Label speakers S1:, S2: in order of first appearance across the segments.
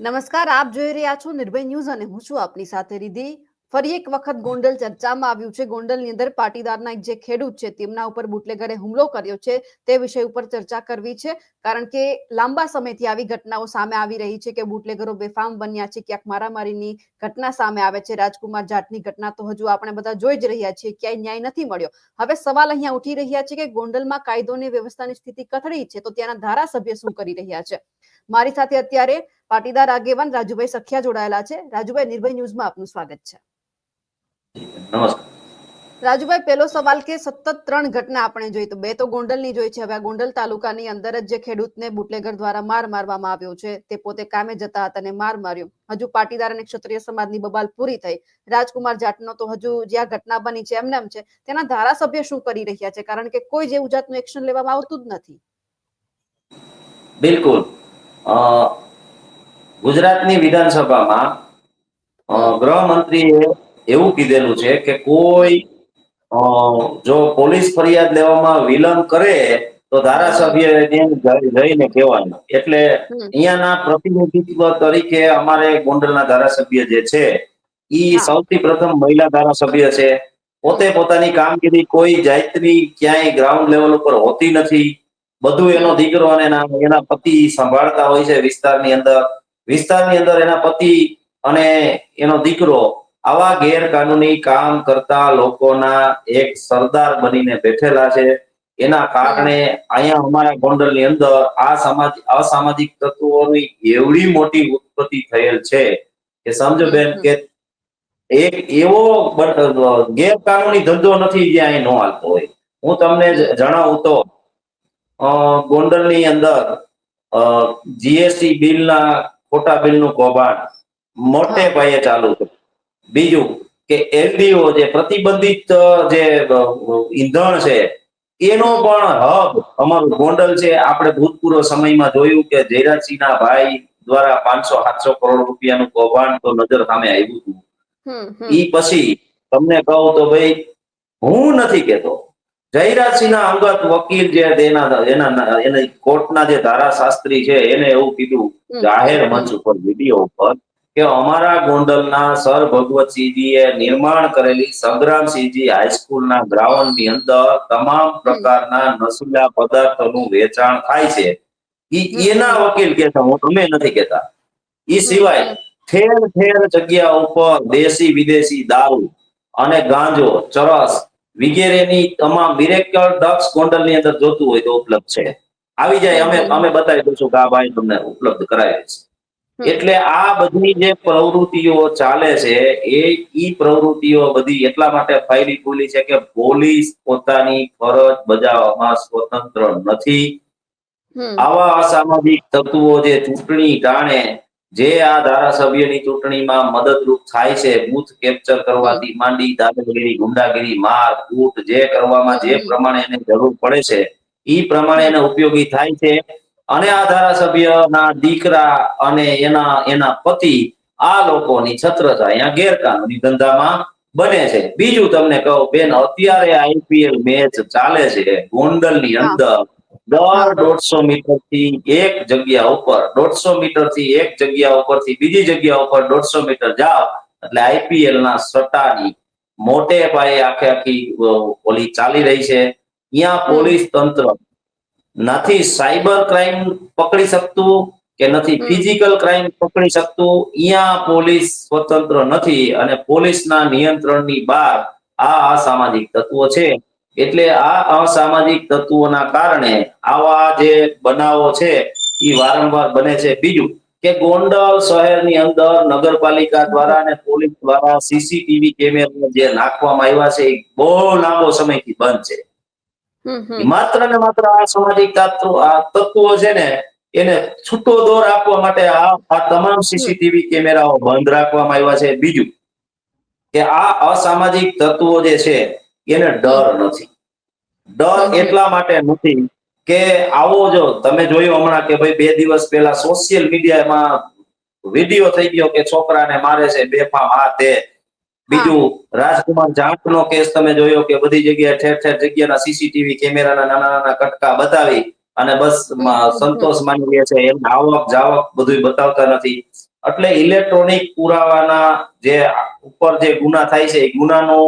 S1: નમસ્કાર, આપ જોઈ રહ્યા છો નિર્ભય ન્યૂઝ અને હું છું આપની સાથે રીધિ. ફરી એક વખત ગોંડલ ચર્ચામાં આવ્યું છે. ગોંડલની અંદર પાટીદારના જે ખેડૂત છે, તેમના ઉપર બુટલેગરે હુમલો કર્યો છે. તે વિષય ઉપર ચર્ચા કરવી છે. કારણ કે લાંબા સમયથી આવી ઘટનાઓ સામે આવી રહી છે કે બુટલેગરો બેફામ બન્યા છે. ક્યાંક મારામારીની ઘટના સામે આવે છે. રાજકુમાર જાટની ઘટના તો હજુ આપણે બધા જોઈ જ રહ્યા છીએ. ક્યાંય ન્યાય નથી મળ્યો. હવે સવાલ અહીંયા ઉઠી રહ્યા છે કે ગોંડલમાં કાયદો અને વ્યવસ્થાની સ્થિતિ કથળી છે તો ત્યાંના ધારાસભ્ય શું કરી રહ્યા છે? મારી સાથે અત્યારે પાટીદાર આગેવાન રાજુભાઈ સખિયા જોડાયેલા છે. રાજુભાઈ નિર્ભય ન્યૂઝમાં આપનું સ્વાગત છે. રાજુભાઈ પેલો સવાલ કે સતત ત્રણ ઘટના આપણે જોઈ તો બે તો ગોંડલની જોઈ છે. હવે આ ગોંડલ તાલુકાની અંદર જ જે ખેડૂતને બુટલેગર દ્વારા માર મારવામાં આવ્યો છે તે પોતે કામે જતા હતા અને માર માર્યો. હજુ પાટીદાર અને ક્ષત્રિય સમાજની બબાલ પૂરી થઈ. રાજકુમાર જાટનો તો હજુ જ્યાં ઘટના બની છે એમને એમ છે. તેના ધારાસભ્ય શું કરી રહ્યા છે? કારણ કે કોઈ જેવું જાતનું એક્શન લેવામાં આવતું જ નથી.
S2: બિલકુલ. ગુજરાતની વિધાનસભામાં ગૃહમંત્રીએ એવું કીધેલું છે કે કોઈ જો પોલીસ ફરિયાદ લેવામાં વિલંબ કરે તો ધારાસભ્ય જઈને કહેવાનું. એટલે. અહીંયાના પ્રતિનિધિત્વ તરીકે અમારે ગોંડલના ધારાસભ્ય જે છે ઈ સૌથી પ્રથમ મહિલા ધારાસભ્ય છે. પોતે પોતાની કામગીરી કોઈ જાતની ક્યાંય ગ્રાઉન્ડ લેવલ ઉપર હોતી નથી. બધું એનો દીકરો અને એના એના પતિ સંભાળતા હોય છે વિસ્તારની અંદર. વિસ્તારની અંદર એના પતિ અને એનો દીકરો આવા ગેરકાનૂની કામ કરતા લોકોના એક સરદાર બનીને બેઠેલા છે. એના કારણે અહીંયા અમારા ગોંડલની અંદર આ સમાજ અસામાજિક તત્વોની એવડી મોટી ઉત્પત્તિ થયેલ છે. કે સમજો બેન કે એક એવો ગેરકાનૂની ધંધો નથી જે અહીં નો હાલતો હોય. હું તમને જણાવું તો ગોંડલની અંદર જીએસટી બિલના ખોટા બિલનું કૌભાંડ મોટે પાયે ચાલુ છે બીજું કે એલડીઓ જે પ્રતિબંધિત જે ઈંધણ છે એનો પણ હબ અમારું ગોંડલ છે. આપણે ભૂતપૂર્વ સમયમાં જોયું કે જયરાજસિંહના ભાઈ દ્વારા પાંચસો સાતસો કરોડ રૂપિયાનું કૌભાંડ તો નજર સામે આવ્યું હતું. ઈ પછી તમને કહું તો ભાઈ હું નથી કેતો જયરાજસિંહના અંગત વકીલ જે એના એના એને કોર્ટના જે ધારાશાસ્ત્રી છે એને એવું કીધું જાહેર મંચ ઉપર વીડિયો ઉપર કે અમારા ગોંડલના સર ભગવતસિંહજીએ નિર્માણ કરેલી સંગ્રામસિંહજી હાઈસ્કૂલના ગ્રાઉન્ડની અંદર તમામ પ્રકારના નશીલા પદાર્થોનું વેચાણ થાય છે. એના વકીલ કે હું તમે નથી કેતા
S1: એ
S2: સિવાય ઠેર ઠેર જગ્યા ઉપર દેશી વિદેશી દારૂ અને ગાંજો ચરસ વગેરેની તમામ મિરેકલ ડ્રગ્સ ગોંડલની અંદર જોતું હોય તો ઉપલબ્ધ છે. આવી જાય અમે અમે બતાવી દઈશું કે આ ભાઈ તમને ઉપલબ્ધ કરાવી દઈશ એટલે આ બધી જે પ્રવૃત્તિઓ ચાલે છે એ ઈ પ્રવૃત્તિઓ બધી એટલા માટે ફાયલી ફૂલી છે કે પોલીસ પોતાની ફરજ બજાવવામાં સ્વતંત્ર નથી. આવા અસામાજિક તત્વો જે ચૂંટણી ટાણે જે આ ધારાસભ્યની ચૂંટણીમાં મદદરૂપ થાય છે બૂથ કેપ્ચર કરવાથી માંડી દાદાગીરી ગુંડાગીરી માર કૂટ જે કરવામાં જે પ્રમાણે એને જરૂર પડે છે એ પ્રમાણે એને ઉપયોગી થાય છે. અને આ ધારાસભ્યના દીકરા અને એના એના પતિ આ લોકોની છત્રછાયા ગેરકાનૂની ધંધામાં બને છે. બીજું તમને કહું બેન અત્યારે આઈપીએલ મેચ ચાલે છે ગોંડલની. અંદર દર દોઢસો મીટરથી એક જગ્યા ઉપર દોઢસો મીટરથી એક જગ્યા ઉપરથી બીજી જગ્યા ઉપર દોઢસો મીટર જાઓ એટલે આઈપીએલ ના સટ્ટાની મોટે પાયે આખે આખી ઓલી ચાલી રહી છે. ત્યાં પોલીસ તંત્ર નથી સાયબર ક્રાઇમ પકડી શકતું કે નથી ફિઝિકલ ક્રાઇમ પકડી શકતું. અહીંયા પોલીસ સ્વતંત્ર નથી અને પોલીસના નિયંત્રણની બહાર આ અસામાજિક તત્વો છે. એટલે આ અસામાજિક તત્વોના કારણે આવા જે બનાવો છે એ વારંવાર બને છે. બીજું કે ગોંડલ શહેરની અંદર નગરપાલિકા દ્વારા અને પોલીસ દ્વારા સીસીટીવી કેમેરા જે નાખવામાં આવ્યા છે એ બહુ લાંબો સમયથી બંધ છે. માત્ર ને માત્ર આ સામાજિક તત્વો છે ને એને છૂટો દોર આપવા માટે આ આ તમામ સીસીટીવી કેમેરાઓ બંધ રાખવામાં આવ્યા છે. બીજું કે આ અસામાજિક તત્વો જે છે એને ડર નથી. ડર એટલા માટે નથી કે આવો જો તમે જોયું હમણાં કે ભાઈ બે દિવસ પહેલા સોશિયલ મીડિયામાં વીડિયો થઈ ગયો કે છોકરાને મારે છે બેફામ આ તે બીજું રાજકુમાર જાટનો કેસ તમે જોયો કે બધી જગ્યાએ ઠેર ઠેર જગ્યાના સીસીટીવી કેમેરાના નાના નાના કટકા બતાવી અને બસ સંતોષ માની લે છે એમ આવક જાવક બધું બતાવતા નથી. એટલે ઇલેક્ટ્રોનિક પુરાવાના જે ઉપર જે ગુના થાય છે એ ગુનાનો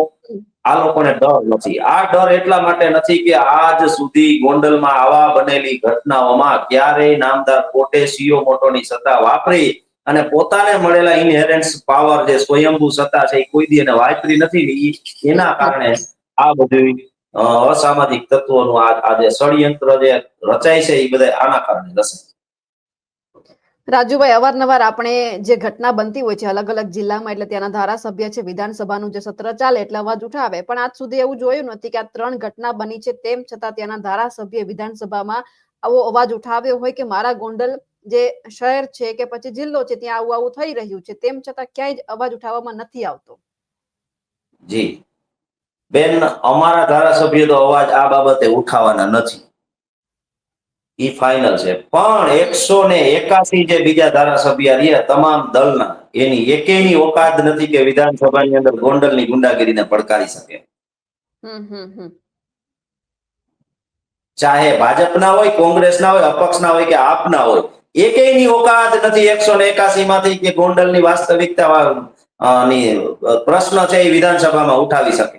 S2: આ લોકોને ડર નથી. આ ડર એટલા માટે નથી કે આજ સુધી ગોંડલમાં આવા બનેલી ઘટનાઓમાં ક્યારેય નામદાર કોર્ટે સીઓ મોટોની સત્તા વાપરી અને પોતાને મળેલા ઇનહેરન્સ પાવર જે સ્વયંભૂ સત્તા છે એ કોઈ દી એને વાપરી નથી. એના કારણે આ બધું અસામાજિક તત્વોનું આ જે ષડયંત્ર જે રચાય છે એ બધા આના કારણે રચાય
S1: રાજુભાઈ, અવારનવાર આપણે જે ઘટના બનતી હોય છે અલગ અલગ જિલ્લામાં, એટલે ત્યાંના ધારાસભ્ય છે, વિધાનસભાનું જે સત્ર ચાલે એટલે અવાજ ઉઠાવે. પણ આજ સુધી એવું જોયું નથી કે આ ત્રણ ઘટના બની છે, તેમ છતાં ત્યાંના ધારાસભ્ય વિધાનસભામાં આવો અવાજ ઉઠાવ્યો હોય કે મારા ગોંડલ જે શહેર છે કે પછી જિલ્લો છે, ત્યાં આવું આવું થઈ રહ્યું છે, તેમ છતાં ક્યાંય જ અવાજ ઉઠાવવામાં નથી આવતો.
S2: જી. બેન, અમારા ધારાસભ્ય તો અવાજ આ બાબતે ઉઠાવવાના નથી. ઈ ફાઇનલ છે. પણ એકસો ને એકાસી જે બીજા ધારાસભ્ય રહ્યા તમામ દળના એની એકેની ઓકાત નથી કે વિધાનસભાની અંદર ગોંડલની ગુંડાગીરીને પડકારી શકે. ચાહે ભાજપના હોય કોંગ્રેસના હોય અપક્ષના હોય કે આપના હોય એકેયની ઓકાત નથી એકસો ને એકાસી માંથી કે ગોંડલની વાસ્તવિકતા પ્રશ્ન છે એ વિધાનસભામાં ઉઠાવી શકે.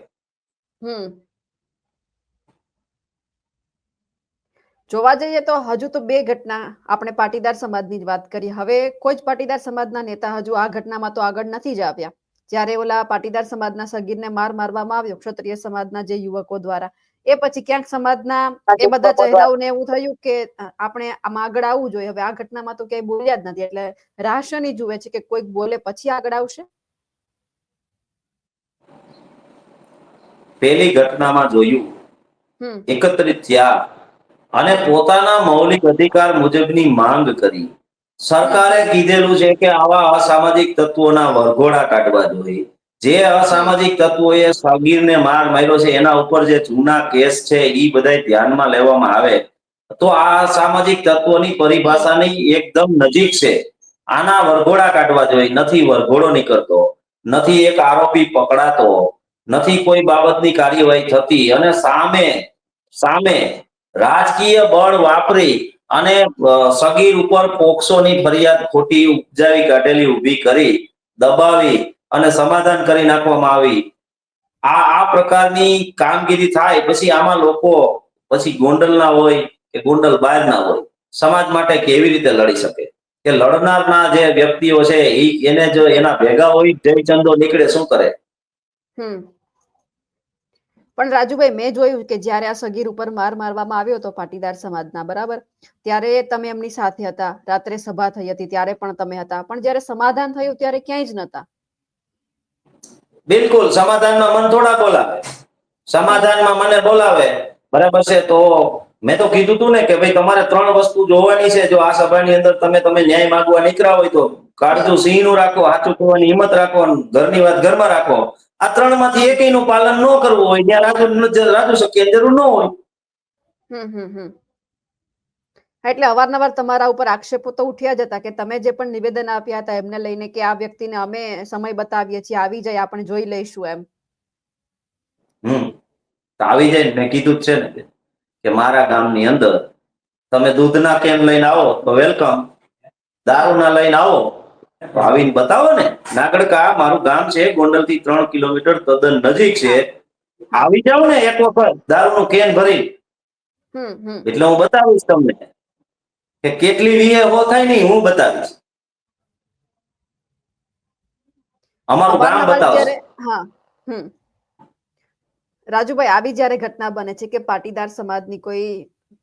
S1: જોવા જઈએ તો હજુ તો બે ઘટના આપણે પાટીદાર સમાજની જ વાત કરી. હવે કોઈ જ પાટીદાર સમાજના નેતા હજુ આ ઘટનામાં તો આગળ નથી જ આવ્યા. જ્યારે ઓલા પાટીદાર સમાજના સગીરને માર મારવામાં આવ્યો ક્ષત્રિય સમાજના જે યુવકો દ્વારા એ પછી ક્યાંક સમાજના એ બધા ચહેરાઓને એવું થયું કે આપણે આમાં આગળ આવવું જોઈએ. હવે આ ઘટનામાં તો ક્યાંય બોલ્યા જ નથી. એટલે રાશની જુએ છે કે કોઈક બોલે પછી આગળ આવશે?
S2: પેલી ઘટનામાં જોયું
S1: હમ.
S2: એકત્રિત થયા અને પોતાના મૌલિક અધિકાર મુજબની માંગ કરી. સરકારે કીધેલું છે કે આવા અસામાજિક તત્વોના વરઘોડા કાઢવા જોઈએ. જે અસામાજિક તત્વોએ સગીરને માર માર્યો છે, એના ઉપર જે જૂના કેસ છે એ બધા ધ્યાનમાં લેવામાં આવે. તો આ સામાજિક તત્વોની પરિભાષાની એકદમ નજીક છે. આના વરઘોડા કાઢવા જોઈએ, નથી વરઘોડો નીકળતો, નથી એક આરોપી પકડાતો, નથી કોઈ બાબતની કાર્યવાહી થતી અને સામે સામે રાજકીય બળ વાપરી અને સગીર ઉપર પોક્સોની ફરિયાદ ખોટી ઉપજાવી કાઢેલી ઊભી કરી, દબાવી અને સમાધાન કરી નાખવામાં આવી. આ આ પ્રકારની કામગીરી થાય પછી આમાં લોકો, પછી ગોંડલ ના હોય કે ગોંડલ બહારના હોય, સમાજ માટે કેવી રીતે લડી શકે? કે લડનારના જે વ્યક્તિઓ છે એને જો એના ભેગા હોય, જયચંદો નીકળે શું કરે?
S1: પણ રાજુભાઈ, મેં જોયું કે જ્યારે આ સગીર ઉપર માર મારવામાં આવ્યો હતો પાટીદાર સમાજના, બરાબર? ત્યારે તમે એમની સાથે હતા, રાત્રે સભા થઈ હતી, ત્યારે પણ તમે હતા, પણ જ્યારે સમાધાન થયું ત્યારે ક્યાંય જ નતા
S2: બિલકુલ, સમાધાનમાં મને થોડા બોલાવે. સમાધાનમાં મને બોલાવે. બરાબર છે? તો મેં તો કીધું તું ને કે ભાઈ, તમારે ત્રણ વસ્તુ જોવાની છે. જો આ સભાની અંદર તમે તમે ન્યાય માંગવા નીકળ્યા હોય તો કાળજું સિંહનું રાખો, હાથું કહેવાની હિંમત રાખો, ઘરની વાત ઘરમાં રાખો. આ ત્રણમાંથી એકયનું પાલન ન કરવું હોય ત્યાં રાજુ રાજુ શકીએ જરૂર ન હોય.
S1: એટલે અવારનવાર તમારા ઉપર આક્ષેપો તો ઉઠ્યા જ હતા કે તમે જે પણ નિવેદન આપ્યા હતા એમને લઈને કે આ વ્યક્તિને અમે સમય બતાવીએ છીએ આવી જાય આપણે જોઈ લઈશું એમ.
S2: હમ. આવી જાય મેં કીધું છે ને કે મારા ગામની અંદર તમે દૂધના કેન લઈને આવો તો વેલકમ દારૂના લઈને આવો તો આવીને બતાવો ને. નાગડકા મારું ગામ છે ગોંડલથી ત્રણ કિલોમીટર તદ્દન નજીક છે. આવી જાઓ ને એક વખત. દારૂનું કેન ભરી. એટલે હું બતાવીશ તમને કે કેટલી વીએ હો થાય નહીં હું બતાવીશ. અમારું ગામ બતાવો.
S1: રાજુભાઈ આવી જ્યારે ઘટના બને છે કે પાટીદાર સમાજની કોઈ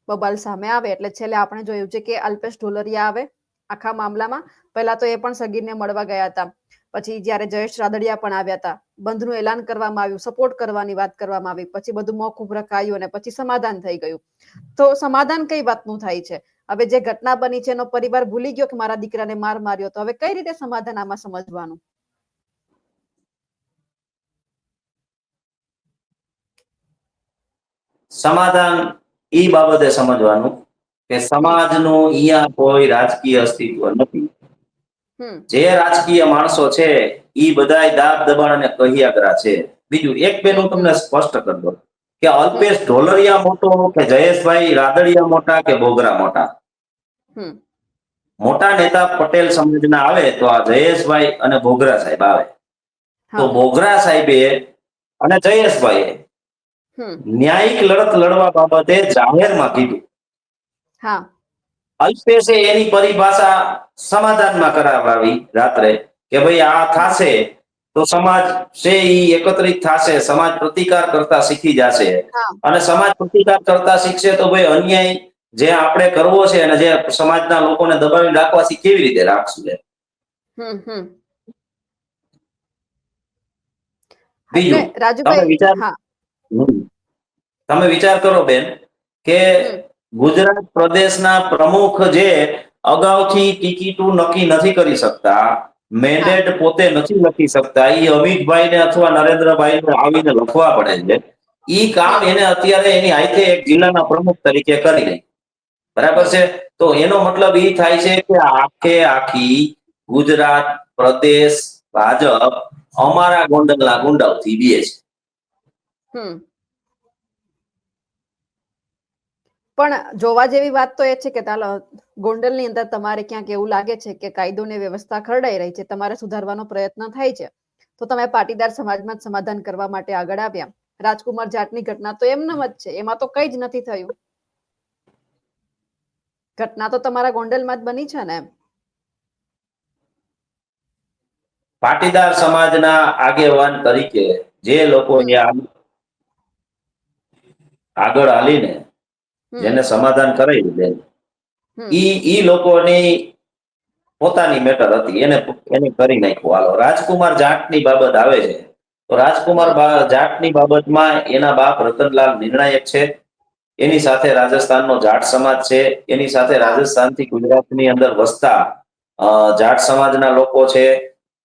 S1: બબાલ સામે આવે એટલે છેલ્લે આપણે જોયું છે કે અલ્પેશ ઢોલરિયા આવે આખા મામલામાં. પહેલા તો એ પણ સગીરને મળવા ગયા હતા. પછી જ્યારે જયેશ રાદડિયા પણ આવ્યા હતા. બંધનું એલાન કરવામાં આવ્યું સપોર્ટ કરવાની વાત કરવામાં આવી. પછી બધું મોકૂફ રખાયું અને પછી સમાધાન થઈ ગયું. તો સમાધાન કઈ વાતનું થાય છે? હવે જે ઘટના બની છે એનો પરિવાર ભૂલી ગયો કે મારા દીકરાને માર માર્યો તો? હવે કઈ રીતે સમાધાન આમાં સમજવાનું?
S2: સમાધાન એ બાબતે સમજવાનું કે સમાજનું અહીંયા કોઈ રાજકીય અસ્તિત્વ નથી. જે રાજકીય માણસો છે એ બધાય દાબ દબાણ અને કહિયાગરા છે. બીજું એક બેન હું તમને સ્પષ્ટ કરી દઉં કે અલ્પેશ ઢોલરિયા મોટો કે જયેશભાઈ રાદડિયા મોટા કે બોગરા મોટા? મોટા નેતા પટેલ સમાજના આવે તો આ જયેશભાઈ અને બોગરા સાહેબ આવે. તો બોગરા સાહેબે અને જયેશભાઈએ ન્યાયિક લડત લડવા બાબતે જાહેરમાં કીધું.
S1: હા.
S2: અલ્પેશે એની પરિભાષા સમાધાનમાં કરાવડાવી રાત્રે કે ભાઈ આ થાશે તો સમાજ છે એ એકત્રિત થાશે સમાજ પ્રતિકાર કરતા શીખી જશે. અને સમાજ પ્રતિકાર કરતા શીખશે તો ભાઈ અન્યાય જે આપણે કરવો છે અને જે સમાજના લોકોને દબાવી રાખવા છે કેવી રીતે રાખશું એમ. બીજું, તમે વિચાર- તમે વિચાર કરો બેન કે. ગુજરાત પ્રદેશના પ્રમુખ જે અગાઉથી ટિકિટો નક્કી નથી કરી શકતા મેન્ડેટ પોતે નથી લખી શકતા એ અમિતભાઈ ને અથવા નરેન્દ્રભાઈ ને આવીને લખવા પડે છે. એ કામ એને અત્યારે એની હાથે એક જિલ્લાના પ્રમુખ તરીકે કરી લે બરાબર છે? તો એનો મતલબ એ થાય છે કે આખે આખી ગુજરાત પ્રદેશ ભાજપ અમારા ગોંડલના ગુંડાઓથી બીએ છે
S1: હમ પણ જોવા જેવી વાત તો એ છે કે ગોંડલની અંદર તમારે ક્યાંક એવું લાગે છે કે કાયદો ને વ્યવસ્થા ખરડાઈ રહી છે, તમારે સુધારવાનો પ્રયત્ન થાય છે. તો તમે પાટીદાર સમાજમાં સમાધાન કરવા માટે આગળ આવ્યા. રાજકુમાર જાટની ઘટના તો એમનેમ જ છે, એમાં તો કઈ જ નથી થયું. ઘટના તો તમારા ગોંડલમાં જ બની છે ને એમ.
S2: પાટીદાર સમાજના આગેવાન તરીકે જે લોકો આગળ હાલીને જેને સમાધાન કરાવી દે ઈ ઈ લોકોની પોતાની મેટર હતી. એને એને કરી નાખ્યું. હાલો રાજકુમાર જાટની બાબત આવે છે. તો રાજકુમાર જાટની બાબતમાં એના બાપ રતનલાલ નિર્ણાયક છે. એની સાથે રાજસ્થાનનો જાટ સમાજ છે. એની સાથે રાજસ્થાનથી ગુજરાતની અંદર વસતા જાટ સમાજના લોકો છે.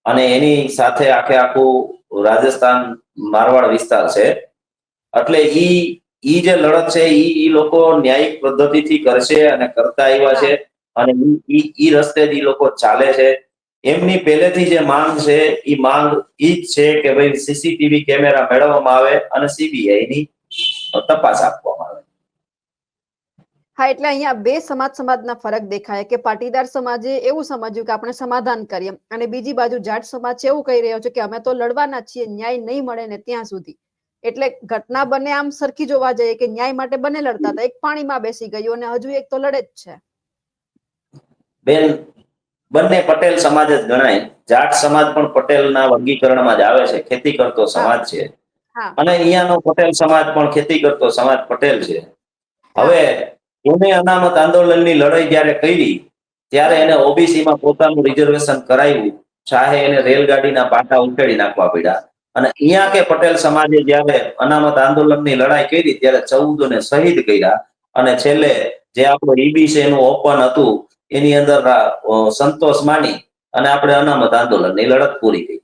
S2: અને એની સાથે આખે આખું રાજસ્થાન મારવાડ વિસ્તાર છે. એટલે ઈ ઈ જે લડત છે, ઈ ઈ લોકો ન્યાયિક પદ્ધતિથી કરશે અને કરતા આવ્યા છે અને ઈ ઈ રસ્તે જ ઈ લોકો ચાલે છે. એમની પહેલેથી જે માંગ છે, ઈ માંગ ઈ જ છે કે ભાઈ સીસીટીવી કેમેરા મેળવવામાં આવે અને સીબીઆઈ ની તપાસ આપવામાં આવે.
S1: હા, એટલે અહીંયા બે સમાજ સમાજના ફરક દેખાય કે પાટીદાર સમાજે એવું સમજ્યું કે આપણે સમાધાન કરીએ અને બીજી બાજુ જાટ સમાજ એવું કહી રહ્યો છે કે અમે તો લડવાના છીએ, ન્યાય નહીં મળે ને ત્યાં સુધી. એટલે ઘટના બંને આમ સરખી જોવા જઈએ કે ન્યાય માટે બંને લડતા હતા. એક પાણીમાં બેસી ગયું અને હજુ એક તો લડે જ છે.
S2: બેન બંને પટેલ સમાજ જ ગણાય. જાટ સમાજ પણ પટેલના વર્ગીકરણમાં જ આવે છે. ખેતી કરતો સમાજ છે. અને અહીંયાનો પટેલ સમાજ પણ ખેતી કરતો સમાજ પટેલ છે. હવે એને અનામત આંદોલનની લડાઈ જ્યારે કરી ત્યારે એને ઓબીસી માં પોતાનું રિઝર્વેશન કરાવ્યું. શાહે એને રેલગાડીના પાટા ઉખેડી નાખવા પડ્યા. અને અહીંયા કે પટેલ સમાજે જયારે અનામત આંદોલનની લડાઈ કરી ત્યારે ચૌદ ને શહીદ કર્યા. અને છેલ્લે જે આપણું ઈબી છે ઓપન હતું, એની અંદર સંતોષ માની અને આપણે અનામત આંદોલનની લડત પૂરી કરી.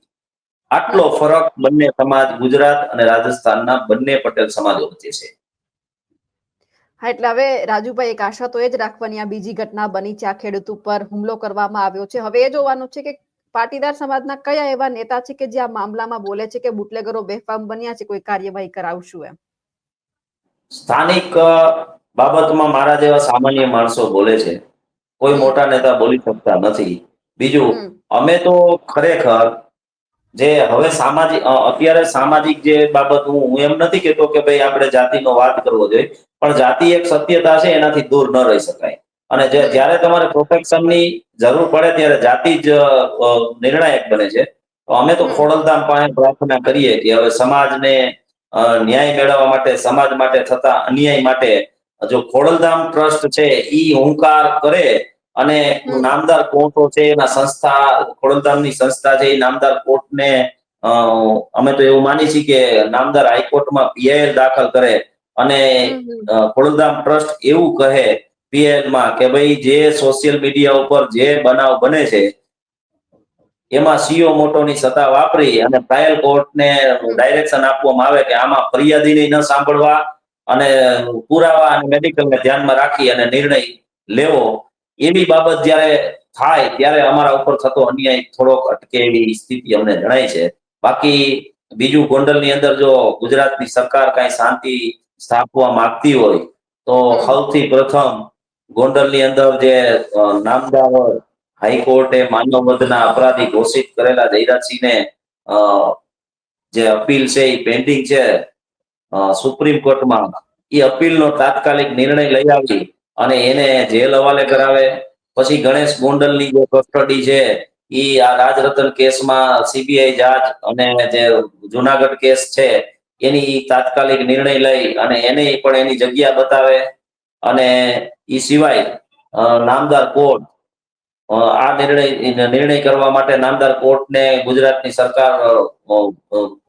S2: આટલો ફરક બંને સમાજ, ગુજરાત અને રાજસ્થાનના બંને પટેલ સમાજો વચ્ચે છે.
S1: હા, એટલે હવે રાજુભાઈ, એક આશા તો એ જ રાખવાની, આ બીજી ઘટના બની છે, આ ખેડૂત ઉપર હુમલો કરવામાં આવ્યો છે. હવે એ જોવાનું છે કે પાટીદાર સમાજના કયા એવા નેતા છે કે જે આ મામલામાં બોલે છે કે બુટલેગરો બેફામ બન્યા છે કોઈ કાર્યવાહી કરાવશું એમ?
S2: સ્થાનિક બાબતમાં મારા જેવા સામાન્ય માણસો બોલે છે. કોઈ મોટા નેતા બોલી શકતા નથી. બીજું અમે તો ખરેખર જે હવે સામાજિક અત્યારે સામાજિક જે બાબત હું હું એમ નથી કેતો કે ભાઈ આપણે જાતિનો વાત કરવો જોઈએ પણ જાતિ એક સત્યતા છે એનાથી દૂર ન રહી શકાય. અને જ્યારે તમારે પ્રોટેક્શનની જરૂર પડે ત્યારે જાતિ જ નિર્ણાયક બને છે. તો અમે તો ખોડલધામ પાસે પ્રાર્થના કરીએ કે હવે સમાજને ન્યાય મેળવવા માટે સમાજ માટે થતા અન્યાય માટે જો ખોડલધામ ટ્રસ્ટ છે ઈ હુંકાર કરે અને નામદાર કોર્ટો છે એના સંસ્થા ખોડલધામની સંસ્થા છે એ નામદાર કોર્ટને અમે તો એવું માની છીએ કે નામદાર હાઈકોર્ટમાં પીઆઈએલ દાખલ કરે અને ખોડલધામ ટ્રસ્ટ એવું કહે PIL કે ભાઈ જે સોશિયલ મીડિયા ઉપર જે બનાવ બને છે એમાં સીઓ મોટોની સત્તા વાપરી અને ટ્રાયલ કોર્ટને ડાયરેક્શન આપવામાં આવે કે આમાં ફરિયાદીને ન સાંભળવા અને પુરાવા અને મેડિકલને ધ્યાનમાં રાખી અને નિર્ણય લેવો. એવી બાબત જ્યારે થાય ત્યારે અમારા ઉપર થતો અન્યાય થોડોક અટકે એવી સ્થિતિ અમને જણાય છે. બાકી બીજું ગોંડલની અંદર જો ગુજરાતની સરકાર કઈ શાંતિ સ્થાપવા માંગતી હોય તો સૌથી પ્રથમ ગોંડલની અંદર જે નામદાર હાઈકોર્ટે માનવ વધના અપરાધી ઘોષિત કરેલા જયરાજસિંહને જે અપીલ છે એ પેન્ડિંગ છે સુપ્રીમ કોર્ટમાં એ અપીલનો તાત્કાલિક નિર્ણય લઈ આવી અને એને જેલ હવાલે કરાવે. પછી ગણેશ ગોંડલની જે કસ્ટડી છે એ આ રાજરતન કેસમાં સીબીઆઈ જાજ અને જે જુનાગઢ કેસ છે, એની તાત્કાલિક નિર્ણય લઈ અને એને પણ એની જગ્યા બતાવે. અને એ સિવાય નામદાર કોર્ટ આ નિર્ણય નિર્ણય કરવા માટે નામદાર કોર્ટને ગુજરાતની સરકાર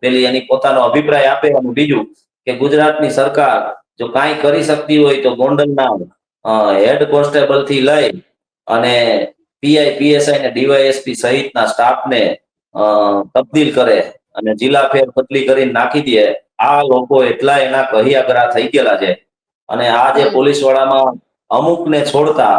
S2: પેલી એની પોતાનો અભિપ્રાય આપે અને બીજું કે ગુજરાતની સરકાર જો કાંઈ કરી શકતી હોય તો ગોંડલના હેડ કોન્સ્ટેબલથી લઈ અને પીઆઈ પીએસઆઈ ને ડીવાયએસપી સહિતના સ્ટાફને તબદીલ કરે અને જિલ્લા ફેર બદલી કરીને નાખી દે, આ લોકો એટલા એના કહ્યાગરા થઈ ગયેલા છે. અને આ જે પોલીસ વાળામાં અમુકને છોડતા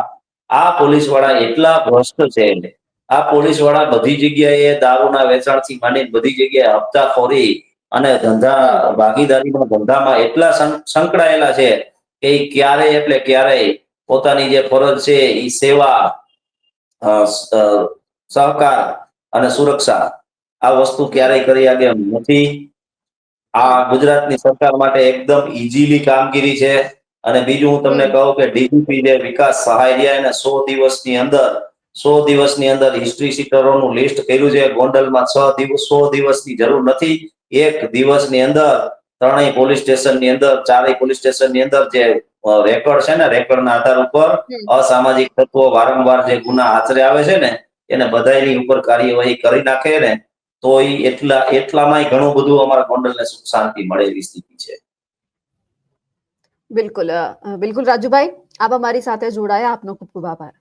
S2: આ પોલીસવાળા એટલા ભ્રષ્ટ છે આ પોલીસવાળા બધી જગ્યાએ દારૂના વેચાણથી માંડી બધી જગ્યાએ હપ્તાખોરી અને ધંધા ભાગીદારીના ધંધામાં એટલા સંકળાયેલા છે કે ક્યારે ક્યારેય એટલે ક્યારેય પોતાની જે ફરજ છે એ સેવા સહકાર અને સુરક્ષા આ વસ્તુ ક્યારેય કરી આગે નથી. આ ગુજરાતની સરકાર માટે એકદમ ઈઝીલી કામગીરી છે. અને બીજું હું તમને કહું કે ડીજીપી જે વિકાસ સહાય રહ્યા એને સો દિવસની અંદર સો દિવસની અંદર હિસ્ટ્રી સીટરોનું લિસ્ટ કર્યું છે. ગોંડલમાં છ દિવસ સો દિવસની જરૂર નથી. એક દિવસની અંદર ત્રણેય પોલીસ સ્ટેશનની અંદર ચારેય પોલીસ સ્ટેશનની અંદર જે રેકોર્ડ છે ને રેકોર્ડના આધાર ઉપર અસામાજિક તત્વો વારંવાર જે ગુના આચરે આવે છે ને એને બધાની ઉપર કાર્યવાહી કરી નાખે ને તો એટલા એટલામાં ઘણું બધું અમારા ગોંડલને સુખ શાંતિ મળે એવી સ્થિતિ છે.
S1: બિલકુલ. બિલકુલ રાજુભાઈ, આપ અમારી સાથે જોડાયા. આપનો ખૂબ ખૂબ આભાર.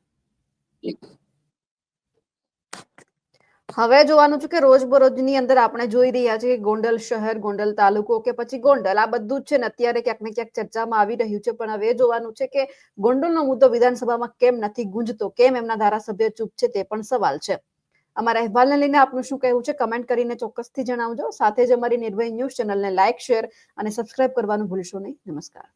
S1: હવે જોવાનું છે કે રોજબરોજની અંદર આપણે જોઈ રહ્યા છીએ ગોંડલ શહેર, ગોંડલ તાલુકો કે પછી ગોંડલ. આ બધું જ છે ને અત્યારે ક્યાંક ને ક્યાંક ચર્ચામાં આવી રહ્યું છે. પણ હવે જોવાનું છે કે ગોંડલનો મુદ્દો વિધાનસભામાં કેમ નથી ગુંજતો? કેમ એમના ધારાસભ્ય ચૂપ છે તે પણ સવાલ છે. અમારા અહેવાલને લઈને આપનું શું કહેવું છે? કમેન્ટ કરીને ચોક્કસથી જણાવજો. સાથે જ અમારી નિર્ભય ન્યૂઝ ચેનલને લાઇક શેર અને સબસ્ક્રાઇબ કરવાનું ભૂલશો નહીં. નમસ્કાર.